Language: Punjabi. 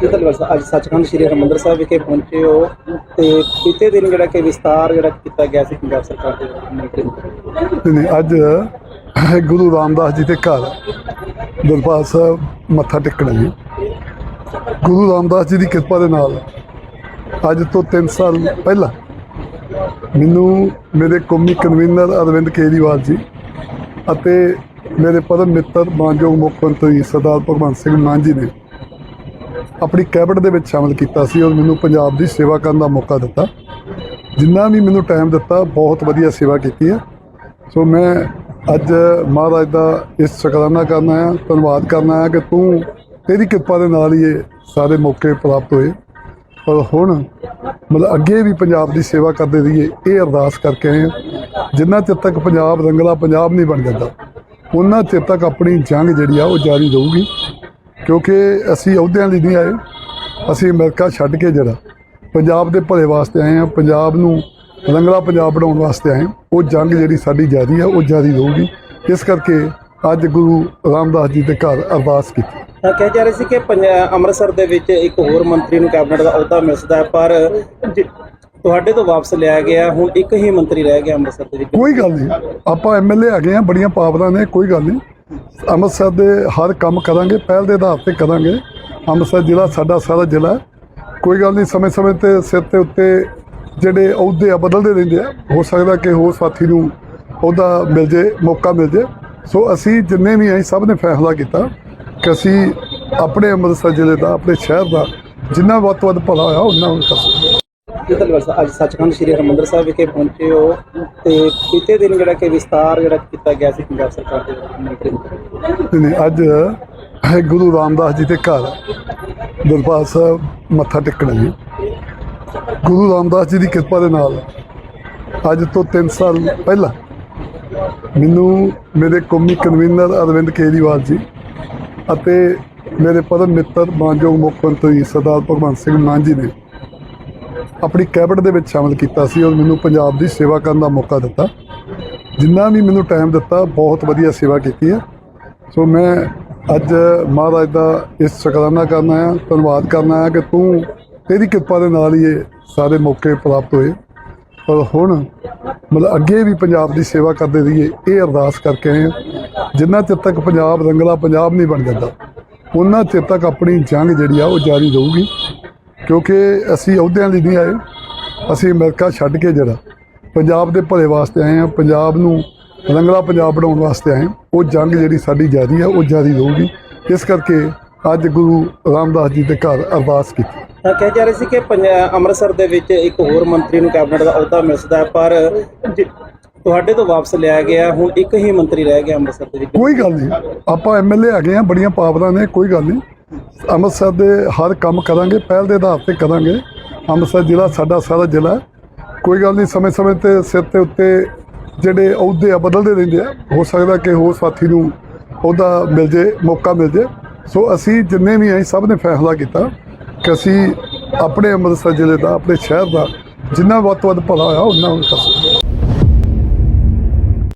ਕੀ ਧੰਨਵਾਦ ਸਾਹਿਬ। ਅੱਜ ਸੱਚਖੰਡ ਸ੍ਰੀ ਹਰਿਮੰਦਰ ਸਾਹਿਬ ਵਿਖੇ ਪਹੁੰਚੇ ਹੋ ਤੇ ਬੀਤੇ ਦਿਨ ਜਿਹੜਾ ਕਿ ਵਿਸਤਾਰ ਜਿਹੜਾ ਕੀਤਾ ਗਿਆ ਸੀ ਪੰਜਾਬ ਸਰਕਾਰ ਦੇ ਮੰਤਰੀ ਨੇ ਅੱਜ ਗੁਰੂ ਰਾਮਦਾਸ ਜੀ ਦੇ ਘਰ ਦਰਬਾਰ ਸਾਹਿਬ ਮੱਥਾ ਟੇਕਣਾ ਜੀ ਗੁਰੂ ਰਾਮਦਾਸ ਜੀ ਦੀ ਕਿਰਪਾ ਦੇ ਨਾਲ ਅੱਜ ਤੋਂ 3 ਸਾਲ ਪਹਿਲਾਂ ਮੈਨੂੰ ਮੇਰੇ ਕੌਮੀ ਕਨਵੀਨਰ ਅਰਵਿੰਦ ਕੇਜਰੀਵਾਲ ਜੀ ਅਤੇ ਮੇਰੇ ਪਰਮ ਮਿੱਤਰ ਮਾਨਯੋਗ ਮੁੱਖ ਮੰਤਰੀ ਸਰਦਾਰ ਭਗਵੰਤ ਸਿੰਘ ਮਾਨ ਜੀ ਨੇ ਆਪਣੀ ਕੈਬਨਿਟ ਦੇ ਵਿੱਚ ਸ਼ਾਮਲ ਕੀਤਾ ਸੀ ਔਰ ਮੈਨੂੰ ਪੰਜਾਬ ਦੀ ਸੇਵਾ ਕਰਨ ਦਾ ਮੌਕਾ ਦਿੱਤਾ। ਜਿੰਨਾ ਵੀ ਮੈਨੂੰ ਟਾਈਮ ਦਿੱਤਾ, ਬਹੁਤ ਵਧੀਆ ਸੇਵਾ ਕੀਤੀ ਹੈ। ਸੋ ਮੈਂ ਅੱਜ ਮਹਾਰਾਜ ਦਾ ਇਸ ਸ਼ੁਕਰਾਨਾ ਕਰਨਾ ਹੈ ਧੰਨਵਾਦ ਕਰਨਾ ਹੈ ਕਿ ਤੂੰ ਤੇਰੀ ਕਿਰਪਾ ਦੇ ਨਾਲ ਹੀ ਇਹ ਸਾਰੇ ਮੌਕੇ ਪ੍ਰਾਪਤ ਹੋਏ। ਔਰ ਹੁਣ ਮਤਲਬ ਅੱਗੇ ਵੀ ਪੰਜਾਬ ਦੀ ਸੇਵਾ ਕਰਦੇ ਰਹੀਏ, ਇਹ ਅਰਦਾਸ ਕਰਕੇ ਆਏ ਹਾਂ। ਜਿੰਨਾ ਚਿਰ ਤੱਕ ਪੰਜਾਬ ਰੰਗਲਾ ਪੰਜਾਬ ਨਹੀਂ ਬਣ ਜਾਂਦਾ, ਉਹਨਾਂ ਚਿਰ ਤੱਕ ਆਪਣੀ ਜੰਗ ਜਿਹੜੀ ਆ ਉਹ ਜਾਰੀ ਰਹੂਗੀ। ਕਿਉਂਕਿ ਅਸੀਂ ਅਹੁਦਿਆਂ ਲਈ ਨਹੀਂ ਆਏ। ਅਸੀਂ ਅਮਰੀਕਾ ਛੱਡ ਕੇ ਜਿਹੜਾ ਪੰਜਾਬ ਦੇ ਭਲੇ ਵਾਸਤੇ ਆਏ ਹਾਂ ਪੰਜਾਬ ਨੂੰ ਰੰਗਲਾ ਪੰਜਾਬ ਬਣਾਉਣ ਵਾਸਤੇ ਆਏ। ਉਹ ਜੰਗ ਜਿਹੜੀ ਸਾਡੀ ਜਾਰੀ ਹੈ ਉਹ ਜਾਰੀ ਰਹੂਗੀ। ਇਸ ਕਰਕੇ ਅੱਜ ਗੁਰੂ ਰਾਮਦਾਸ ਜੀ ਦੇ ਘਰ ਅਰਦਾਸ ਕੀਤੀ। ਤਾਂ ਕਹਿ ਜਾ ਰਹੇ ਸੀ ਕਿ ਅੰਮ੍ਰਿਤਸਰ ਦੇ ਵਿੱਚ ਇੱਕ ਹੋਰ ਮੰਤਰੀ ਨੂੰ ਕੈਬਨਿਟ ਦਾ ਅਹੁਦਾ ਮਿਲ ਸਕਦਾ ਹੈ ਪਰ ਤੁਹਾਡੇ ਤੋਂ ਵਾਪਸ ਲਿਆ ਗਿਆ ਹੁਣ ਇੱਕ ਹੀ ਮੰਤਰੀ ਰਹਿ ਗਿਆ ਅੰਮ੍ਰਿਤਸਰ ਦੇ ਵਿੱਚ। ਕੋਈ ਗੱਲ ਨਹੀਂ। ਆਪਾਂ ਐਮਐਲਏ ਹੈਗੇ ਆ ਬੜੀਆਂ ਪਾਵਰਾਂ ਨੇ ਕੋਈ ਗੱਲ ਨਹੀਂ। ਅੰਮ੍ਰਿਤਸਰ ਦੇ ਹਰ ਕੰਮ ਕਰਾਂਗੇ, ਪਹਿਲ ਦੇ ਆਧਾਰ ਤੇ ਕਰਾਂਗੇ। ਅੰਮ੍ਰਿਤਸਰ ਜ਼ਿਲ੍ਹਾ ਸਾਡਾ ਸਾਰਾ ਜ਼ਿਲ੍ਹਾ ਕੋਈ ਗੱਲ ਨਹੀਂ, ਸਮੇਂ-ਸਮੇਂ ਤੇ ਸਿਰ ਤੇ ਉੱਤੇ ਜਿਹੜੇ ਅਹੁਦੇ ਆ, ਬਦਲਦੇ ਰਹਿੰਦੇ ਆ। ਹੋ ਸਕਦਾ ਕਿ ਹੋਰ ਸਾਥੀ ਨੂੰ ਅਹੁਦਾ ਮਿਲ ਜੇ, ਮੌਕਾ ਮਿਲ ਜੇ। ਸੋ ਅਸੀਂ ਜਿੰਨੇ ਵੀ ਆਏ, ਸਭ ਨੇ ਫੈਸਲਾ ਕੀਤਾ ਕਿ ਅਸੀਂ ਆਪਣੇ ਅੰਮ੍ਰਿਤਸਰ ਜ਼ਿਲ੍ਹੇ ਦਾ, ਆਪਣੇ ਸ਼ਹਿਰ ਦਾ ਜਿੰਨਾ ਵੱਧ ਤੋਂ ਵੱਧ ਭਲਾ ਹੋਇਆ ਉਹਨਾਂ ਨੂੰ ਕਰਾਂਗੇ ਕੀ ਧੰਨਵਾਦ ਸਾਹਿਬ। ਅੱਜ ਸੱਚਖੰਡ ਸ੍ਰੀ ਹਰਿਮੰਦਰ ਸਾਹਿਬ ਵਿਖੇ ਪਹੁੰਚੇ ਹੋ ਤੇ ਬੀਤੇ ਦਿਨ ਜਿਹੜਾ ਕਿ ਵਿਸਤਾਰ ਜਿਹੜਾ ਕੀਤਾ ਗਿਆ ਸੀ ਪੰਜਾਬ ਸਰਕਾਰ ਦੇ ਮੰਤਰੀ ਨੂੰ। ਅੱਜ ਗੁਰੂ ਰਾਮਦਾਸ ਜੀ ਦੇ ਘਰ ਦਰਬਾਰ ਸਾਹਿਬ ਮੱਥਾ ਟੇਕਣਾ ਜੀ ਗੁਰੂ ਰਾਮਦਾਸ ਜੀ ਦੀ ਕਿਰਪਾ ਦੇ ਨਾਲ ਅੱਜ ਤੋਂ 3 ਸਾਲ ਪਹਿਲਾਂ ਮੈਨੂੰ ਮੇਰੇ ਕੌਮੀ ਕਨਵੀਨਰ ਅਰਵਿੰਦ ਕੇਜਰੀਵਾਲ ਜੀ ਅਤੇ ਮੇਰੇ ਪਰਮ ਮਿੱਤਰ ਮਾਨਯੋਗ ਮੁੱਖ ਮੰਤਰੀ ਸਰਦਾਰ ਭਗਵੰਤ ਸਿੰਘ ਮਾਨ ਜੀ ਨੇ ਆਪਣੀ ਕੈਬਨਿਟ ਦੇ ਵਿੱਚ ਸ਼ਾਮਲ ਕੀਤਾ ਸੀ ਔਰ ਮੈਨੂੰ ਪੰਜਾਬ ਦੀ ਸੇਵਾ ਕਰਨ ਦਾ ਮੌਕਾ ਦਿੱਤਾ। ਜਿੰਨਾ ਵੀ ਮੈਨੂੰ ਟਾਈਮ ਦਿੱਤਾ, ਬਹੁਤ ਵਧੀਆ ਸੇਵਾ ਕੀਤੀ ਹੈ। ਸੋ ਮੈਂ ਅੱਜ ਮਹਾਰਾਜ ਦਾ ਇਸ ਸ਼ੁਕਰਾਨਾ ਕਰਨਾ ਹੈ ਧੰਨਵਾਦ ਕਰਨਾ ਹੈ ਕਿ ਤੂੰ ਤੇਰੀ ਕਿਰਪਾ ਦੇ ਨਾਲ ਹੀ ਇਹ ਸਾਰੇ ਮੌਕੇ ਪ੍ਰਾਪਤ ਹੋਏ। ਪਰ ਹੁਣ ਮਤਲਬ ਅੱਗੇ ਵੀ ਪੰਜਾਬ ਦੀ ਸੇਵਾ ਕਰਦੇ ਰਹੀਏ, ਇਹ ਅਰਦਾਸ ਕਰਕੇ ਆਏ ਹਾਂ। ਜਿੰਨਾ ਚਿਰ ਤੱਕ ਪੰਜਾਬ ਰੰਗਲਾ ਪੰਜਾਬ ਨਹੀਂ ਬਣ ਜਾਂਦਾ, ਉਹਨਾਂ ਚਿਰ ਤੱਕ ਆਪਣੀ ਜੰਗ ਜਿਹੜੀ ਆ ਉਹ ਜਾਰੀ ਰਹੂਗੀ। ਕਿਉਂਕਿ ਅਸੀਂ ਅਹੁਦਿਆਂ ਲਈ ਨਹੀਂ ਆਏ। ਅਸੀਂ ਅਮਰੀਕਾ ਛੱਡ ਕੇ ਜਿਹੜਾ ਪੰਜਾਬ ਦੇ ਭਲੇ ਵਾਸਤੇ ਆਏ ਹਾਂ। ਪੰਜਾਬ ਨੂੰ ਰੰਗਲਾ ਪੰਜਾਬ ਬਣਾਉਣ ਵਾਸਤੇ ਆਏ। ਉਹ ਜੰਗ ਜਿਹੜੀ ਸਾਡੀ ਜਾਰੀ ਹੈ ਉਹ ਜਾਰੀ ਰਹੂਗੀ। ਇਸ ਕਰਕੇ ਅੱਜ ਗੁਰੂ ਰਾਮਦਾਸ ਜੀ ਦੇ ਘਰ ਅਰਦਾਸ ਕੀਤੀ। ਤਾਂ ਕਹਿ ਜਾ ਰਹੇ ਸੀ ਕਿ ਅੰਮ੍ਰਿਤਸਰ ਦੇ ਵਿੱਚ ਇੱਕ ਹੋਰ ਮੰਤਰੀ ਨੂੰ ਕੈਬਨਿਟ ਦਾ ਅਹੁਦਾ ਮਿਲ ਸਕਦਾ ਹੈ ਪਰ ਤੁਹਾਡੇ ਤੋਂ ਵਾਪਸ ਲਿਆ ਗਿਆ ਹੁਣ ਇੱਕ ਹੀ ਮੰਤਰੀ ਰਹਿ ਗਿਆ ਅੰਮ੍ਰਿਤਸਰ ਦੇ ਵਿੱਚ। ਕੋਈ ਗੱਲ ਨਹੀਂ। ਆਪਾਂ ਐਮਐਲਏ ਹੈਗੇ ਆ ਬੜੀਆਂ ਪਾਵਰਾਂ ਨੇ ਕੋਈ ਗੱਲ ਨਹੀਂ। ਅੰਮ੍ਰਿਤਸਰ ਦੇ ਹਰ ਕੰਮ ਕਰਾਂਗੇ, ਪਹਿਲ ਦੇ ਆਧਾਰ ਤੇ ਕਰਾਂਗੇ। ਅੰਮ੍ਰਿਤਸਰ ਜ਼ਿਲ੍ਹਾ ਸਾਡਾ ਸਾਰਾ ਜ਼ਿਲ੍ਹਾ ਕੋਈ ਗੱਲ ਨਹੀਂ, ਸਮੇਂ-ਸਮੇਂ ਤੇ ਸਿਰ ਤੇ ਉੱਤੇ ਜਿਹੜੇ ਅਹੁਦੇ ਆ, ਬਦਲਦੇ ਰਹਿੰਦੇ ਆ। ਹੋ ਸਕਦਾ ਕਿ ਹੋਰ ਸਾਥੀ ਨੂੰ ਉਹਦਾ ਮਿਲ ਜੇ, ਮੌਕਾ ਮਿਲ ਜੇ। ਸੋ ਅਸੀਂ ਜਿੰਨੇ ਵੀ ਆਏ, ਸਭ ਨੇ ਫੈਸਲਾ ਕੀਤਾ ਕਿ ਅਸੀਂ ਆਪਣੇ ਅੰਮ੍ਰਿਤਸਰ ਜ਼ਿਲ੍ਹੇ ਦਾ, ਆਪਣੇ ਸ਼ਹਿਰ ਦਾ ਜਿੰਨਾ ਵੱਧ ਤੋਂ ਵੱਧ ਭਲਾ ਹੋਇਆ ਉਹਨਾਂ ਨੂੰ ਕਰਾਂਗੇ